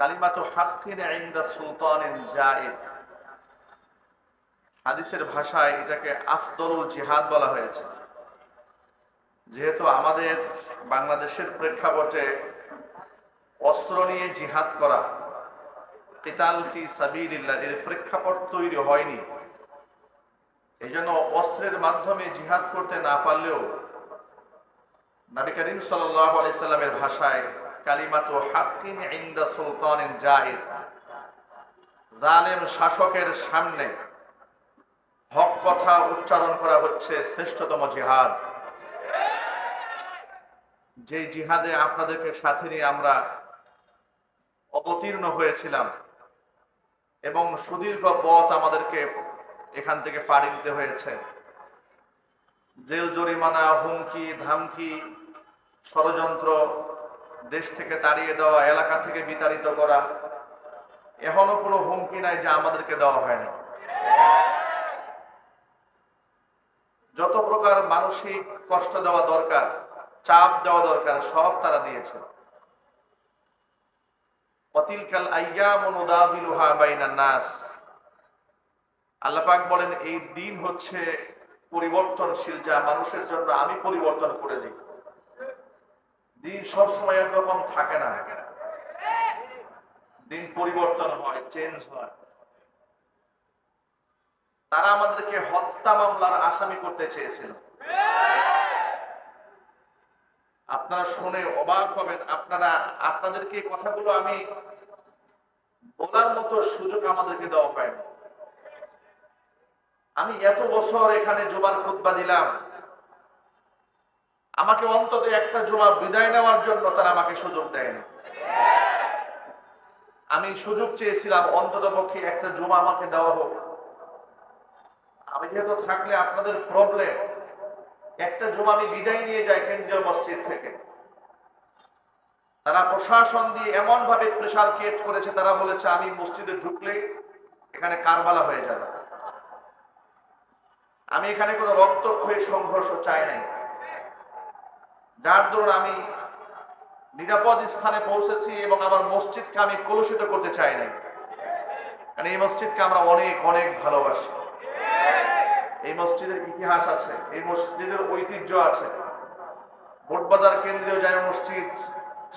কালিমাতু Hakkin ইনদা সুলতানিন জায়েদ। হাদিসের ভাষায় এটাকে আফদলুল জিহাদ বলা হয়েছে। যেহেতু আমাদের বাংলাদেশের প্রেক্ষাপটে অস্ত্র নিয়ে জিহাদ করা কিতাল ফি সাবিলিল্লাহ, এর প্রেক্ষাপট তৈরি হয়নি। এই জন্য অস্ত্রের মাধ্যমে জিহাদ করতে না পারলেও নবী করিম সাল্লাল্লাহু আলাইহি সাল্লামের ভাষায় কালিমাতু হাক্কিন ইনদা সুলতানিন জায়েদ জালেম শাসকের সামনে হক কথা উচ্চারণ করা হচ্ছে শ্রেষ্ঠতম জিহাদ। যে জিহাদে আপনাদেরকে সাথে নিয়ে আমরা অবতীর্ণ হয়েছিলাম এবং সুদীর্ঘ পথ আমাদেরকে এখান থেকে পাড়ি দিতে হয়েছে। জেল জরিমানা, হুমকি, ধামকি, ষড়যন্ত্র দেশ থেকে তাড়িয়ে দেওয়া, এলাকা থেকে বিতাড়িত করা, এখনও কোনো হুমকি নাই যা আমাদেরকে দেওয়া হয়নি। যত প্রকার মানসিক কষ্ট দেওয়া দরকার, চাপ দেওয়া দরকার, সব তারা দিয়েছে। অতিলকাল নাস। আল্লাহ বলেন, এই দিন হচ্ছে পরিবর্তনশীল, যা মানুষের জন্য আমি পরিবর্তন করে দিই। দিন সবসময় একরকম থাকে না। দিন পরিবর্তন হয় চেঞ্জ হয়। তারা আমাদেরকে হত্যা মামলার আসামি করতে চেয়েছিল। আপনারা শুনে অবাক হবেন, আপনারা, আপনাদেরকে কথাগুলো আমি বলার মতো সুযোগ আমাদেরকে দেওয়া হয়নি। আমি এত বছর এখানে জুমার খুতবা দিলাম। আমাকে অন্তত একটা জুমা বিদায় নেওয়ার জন্য তারা আমাকে সুযোগ দেয়নি আমি সুযোগ চেয়েছিলাম, অন্তত পক্ষে একটা জুমা আমাকে দেওয়া হোক। আমি যেহেতু থাকলে আপনাদের প্রবলেম একটা জুমা আমি বিদায় নিয়ে যাই কেন্দ্রীয় মসজিদ থেকে। তারা প্রশাসন দিয়ে এমন ভাবে প্রেশার ক্রিয়েট করেছে, তারা বলেছে, আমি মসজিদে ঢুকলে এখানে কারবালা হয়ে যাবে। আমি এখানে কোনো রক্তক্ষয়ী সংঘর্ষ চাই নাই। যার দরুন আমি নিরাপদ স্থানে পৌঁছেছি এবং আমার মসজিদকে আমি কলুষিত করতে চাই নাই কারণ এই মসজিদকে আমরা অনেক অনেক ভালোবাসি। এই মসজিদের ইতিহাস আছে, এই মসজিদের ঐতিহ্য আছে। বোটবাজার কেন্দ্রীয় জামে মসজিদ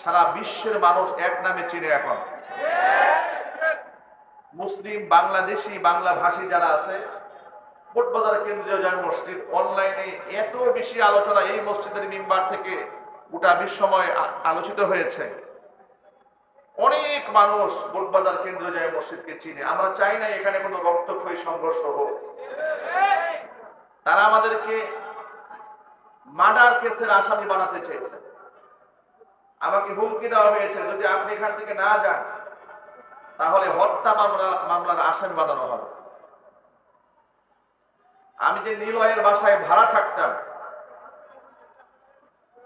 সারা বিশ্বের মানুষ এক নামে চিনে এখন। মুসলিম, বাংলাদেশি বাংলা ভাষী যারা আছে বোটবাজার কেন্দ্রীয় জামে মসজিদ। অনলাইনে এত বেশি আলোচনা এই মসজিদের মেম্বার থেকে গোটা বিশ্বময় আলোচিত হয়েছে। অনেক মানুষ বোটবাজার কেন্দ্রীয় জামে মসজিদকে চিনে। আমরা চাই না এখানে কোনো রক্তক্ষয়ী সংঘর্ষ হোক। তারা আমাদেরকে মার্ডার কেসের আসামি বানাতে চেয়েছে। আমাকে হুমকি দেওয়া হয়েছে, যদি আপনি এখান থেকে না যান, তাহলে হত্যা মামলা মামলার আসামি বানানো হবে। আমি যে নিলয়ের বাসায় ভাড়া থাকতাম,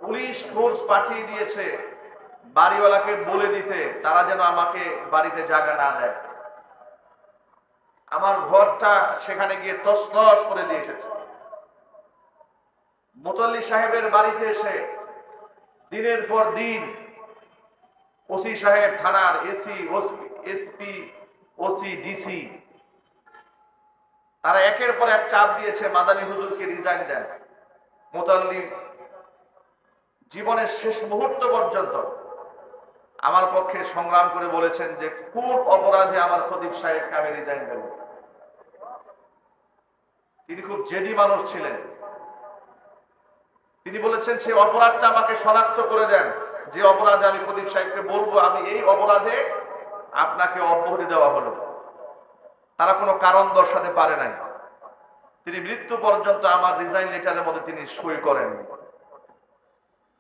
পুলিশ ফোর্স পাঠিয়ে দিয়েছে, বাড়িওয়ালাকে বলে দিতে, তারা যেন আমাকে বাড়িতে জায়গা না দেয়। আমার ঘরটা সেখানে গিয়ে তসনস করে দিয়ে এসেছে। মোতাল্লি সাহেবের বাড়িতে এসে দিনের পর দিন ওসি সাহেব থানার এসি, এসপি, ওসি, ডিসি তারা একের পর এক চাপ দিয়েছে, মাদানী হুজুরকে রিজাইন দেন। মোতাল্লি জীবনের শেষ মুহূর্ত পর্যন্ত আমার পক্ষে সংগ্রাম করে বলেছেন যে, কোন অপরাধে আমার খতিব সাহেবকে আমি রিজাইন দেব? তিনি খুব জেদি মানুষ ছিলেন। তিনি বলেছেন, সেই অপরাধটা আমাকে শনাক্ত করে দেন। যে অপরাধে আমি প্রদীপ সাহেবকে বলব, আমি এই অপরাধে আপনাকে অব্যাহতি দেওয়া হলো। তারা কোনো কারণ দর্শাতে পারে নাই। তিনি মৃত্যু পর্যন্ত আমার রিজাইন লেটারের মধ্যে তিনি সই করেন।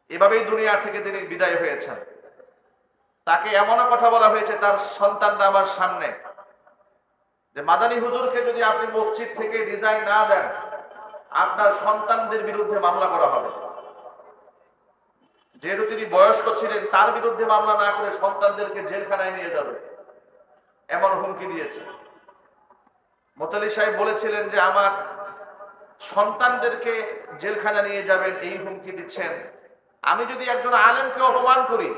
এভাবেই দুনিয়া থেকে তিনি বিদায় হয়েছেন। তাকে এমনও কথা বলা হয়েছে, তার সন্তানরা আমার সামনে। যে মাদানী হুজুরকে যদি আপনি মসজিদ থেকে রিজাইন না দেন, আপনার সন্তানদের বিরুদ্ধে মামলা করা হবে। যেহেতু তিনি বয়স্ক ছিলেন, তার বিরুদ্ধে মামলা না করে সন্তানদেরকে জেলখানায় নিয়ে যাবে। এমন হুমকি দিয়েছে। মোতালি সাহেব বলেছিলেন যে, আমার সন্তানদেরকে জেলখানা নিয়ে যাবেন, এই হুমকি দিচ্ছেন। আমি যদি একজন আলেমকে অপমান করি,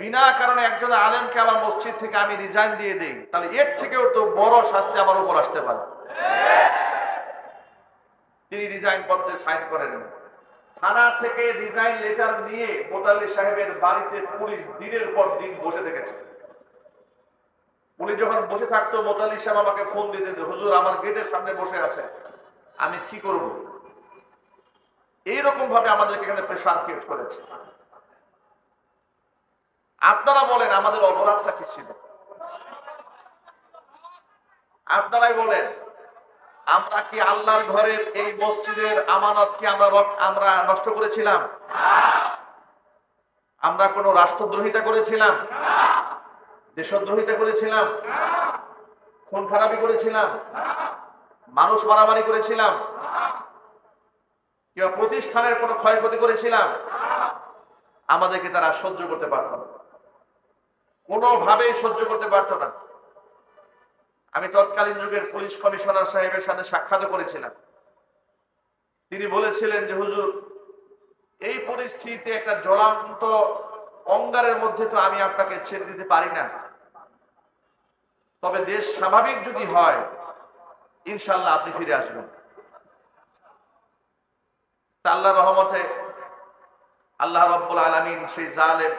বিনা কারণে একজন আলেমকে আমার মসজিদ থেকে আমি রিজাইন দিয়ে দিই, তাহলে এর থেকেও তো বড় শাস্তি আমার উপর আসতে পারে। তিনি রিজাইন পত্রে সাইন করেন। থানা থেকে রিজাইন লেটার নিয়ে মোতাল্লি সাহেবের বাড়িতে পুলিশ দিনের পর দিন বসে থেকেছে। পুলিশ যখন বসে থাকতো মোতাল্লি সাহেব আমাকে ফোন দিত হুজুর, আমার গেটের সামনে বসে আছে, আমি কি করব? এইরকম ভাবে আমাদেরকে এখানে প্রেশার ক্রিয়েট করেছে। আপনারা বলেন, আমাদের অপরাধটা কি ছিল? আপনারাই বলেন, আমরা কি আল্লাহর ঘরের এই মসজিদের আমানত কি আমরা আমরা নষ্ট করেছিলাম? আমরা কোনো রাষ্ট্রদ্রোহিতা করেছিলাম? দেশদ্রোহিতা করেছিলাম, খুন খারাপি করেছিলাম, মানুষ মারামারি করেছিলাম, কিংবা প্রতিষ্ঠানের কোনো ক্ষয়ক্ষতি করেছিলাম, আমাদেরকে তারা সহ্য করতে পারত না। কোনোভাবেই সহ্য করতে পারত না। আমি তৎকালীন যুগের পুলিশ কমিশনার সাহেবের সাথে সাক্ষাৎ করেছিলাম। তিনি বলেছিলেন যে, হুজুর, এই পরিস্থিতিতে একটা জ্বলান্ত অঙ্গারের মধ্যে তো আমি আপনাকে ছেড়ে দিতে পারি না। তবে দেশ স্বাভাবিক যদি হয় ইনশাল্লাহ আপনি ফিরে আসবেন। আল্লাহ রহমতে আল্লাহ রব্বুল আলমিন সেই জালেম,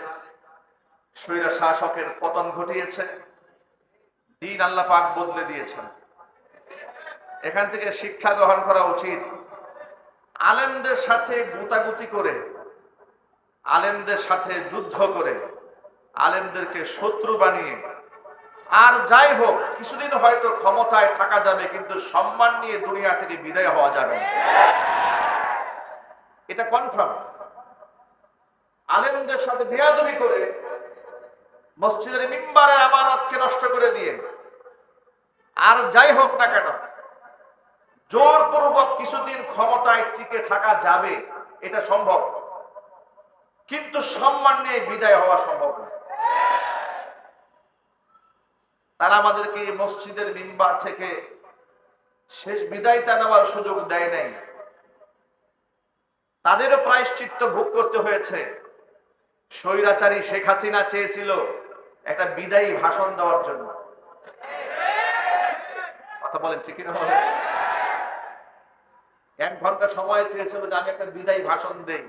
স্বৈরা শাসকের পতন ঘটিয়েছে। দিন আল্লাহ পাক বদলে দিয়েছেন। এখান থেকে শিক্ষা গ্রহণ করা উচিত। আলেমদের সাথে গুতাগুতি করে আলেমদের সাথে যুদ্ধ করে, আলেমদেরকে শত্রু বানিয়ে, আর যাই হোক, কিছুদিন হয়তো ক্ষমতায় থাকা যাবে, কিন্তু সম্মান নিয়ে দুনিয়া থেকে বিদায় হওয়া যাবে এটা কনফার্ম আলেমদের সাথে বিয়াদবি করে, মসজিদের মিম্বারের আমানতকে নষ্ট করে দিয়ে, আর যাই হোক না কেন, জোরপূর্বক কিছুদিন ক্ষমতায় টিকে থাকা যাবে, এটা সম্ভব। কিন্তু সম্মান নিয়ে বিদায় হওয়া সম্ভব না। তারা আমাদেরকে মসজিদের মিম্বার থেকে শেষ বিদায়টা নেওয়ার সুযোগ দেয় নাই। তাদেরও প্রায়শ্চিত্ত ভোগ করতে হয়েছে। স্বৈরাচারী শেখ হাসিনা চেয়েছিল একটা বিদায়ী ভাষণ দেওয়ার জন্য। কথা বলেন ঠিক না এক ঘণ্টা সময় চেয়েছিল যে আমি একটা বিদায়ী ভাষণ দেই।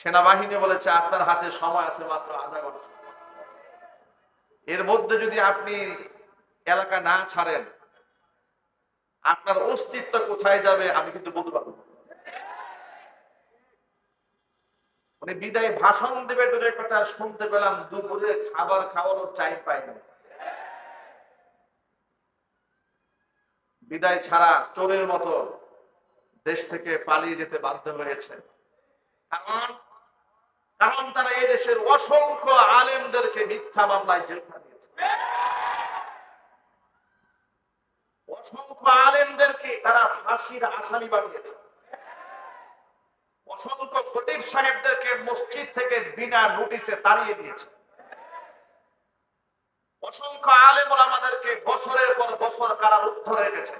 সেনাবাহিনী বলেছে, আপনার হাতে সময় আছে মাত্র আধা ঘণ্টা। এর মধ্যে যদি আপনি এলাকা না ছাড়েন, আপনার অস্তিত্ব কোথায় যাবে আমি কিন্তু বলতে পারব না। উনি বিদায় ভাষণ দেবে দূরের কথা শুনতে পেলাম, দুপুরে খাবার খাওয়ানোর টাইম পাইনি। বিদায় ছাড়া চোরের মতো দেশ থেকে পালিয়ে যেতে বাধ্য হয়েছে। কারণ কারণ তারা এই দেশের অসংখ্য আলেমদেরকে মিথ্যা মামলায় জেল অসংখ্য আলেমদেরকে তারা ফাঁসির আসামি বানিয়েছে। অসংখ্য সাহেবদেরকে মসজিদ থেকে বিনা নোটিশে তাড়িয়ে দিয়েছে। অসংখ্য আলেম আমাদেরকে বছরের পর বছর কারারুদ্ধ রেখেছে।